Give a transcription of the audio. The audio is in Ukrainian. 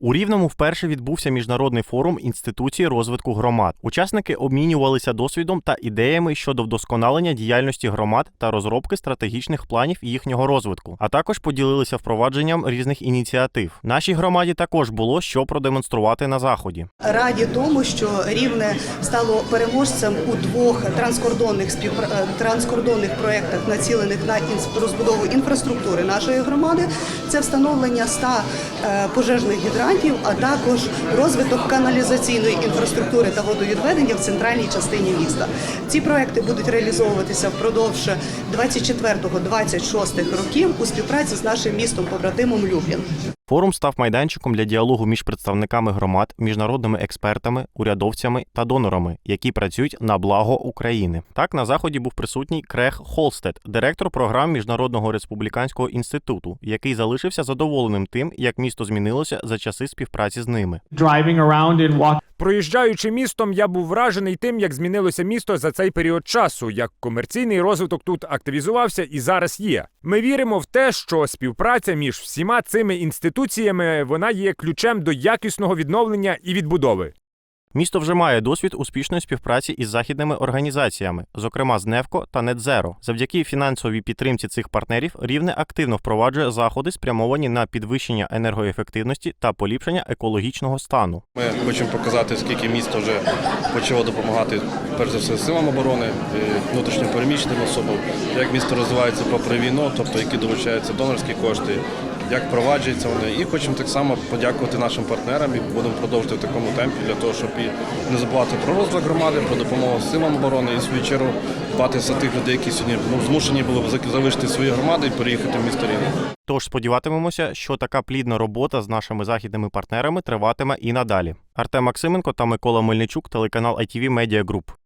У Рівному вперше відбувся міжнародний форум інституції розвитку громад. Учасники обмінювалися досвідом та ідеями щодо вдосконалення діяльності громад та розробки стратегічних планів їхнього розвитку, а також поділилися впровадженням різних ініціатив. Нашій громаді також було що продемонструвати на заході. Раді тому, що Рівне стало переможцем у двох транскордонних співпра... е, транскордонних проєктах, націлених на розбудову інфраструктури нашої громади. Це встановлення 100 е, пожежних гідрантів, а також розвиток каналізаційної інфраструктури та водовідведення в центральній частині міста. Ці проекти будуть реалізовуватися впродовж 24-26 років у співпраці з нашим містом побратимом Люблін. Форум став майданчиком для діалогу між представниками громад, міжнародними експертами, урядовцями та донорами, які працюють на благо України. Так на заході був присутній Крег Холстед, директор програм Міжнародного республіканського інституту, який залишився задоволеним тим, як місто змінилося за часи співпраці з ними. driving around in walking Проїжджаючи містом, я був вражений тим, як змінилося місто за цей період часу, як комерційний розвиток тут активізувався і зараз є. Ми віримо в те, що співпраця між всіма цими інституціями вона є ключем до якісного відновлення і відбудови. Місто вже має досвід успішної співпраці із західними організаціями, зокрема з Невко та Нетзеро. Завдяки фінансовій підтримці цих партнерів рівне активно впроваджує заходи, спрямовані на підвищення енергоефективності та поліпшення екологічного стану. Ми хочемо показати, скільки місто вже почало допомагати перш за все силам оборони, е, внутрішньо переміщеним особам, як місто розвивається попри війну, тобто які долучаються донорські кошти, як впроваджуються вони. І хочемо так само подякувати нашим партнерам і будемо продовжувати в такому темпі для того, щоб і не забувати про розвиток громади, про допомогу силам оборони і в свою чергу дбати за тих людей, які сьогодні ну, змушені були залишити свої громади і переїхати в місто Рівне. Тож сподіватимемося, що така плідна робота з нашими західними партнерами триватиме і надалі. Артем Максименко та Микола Мельничук, телеканал ITV Media Group.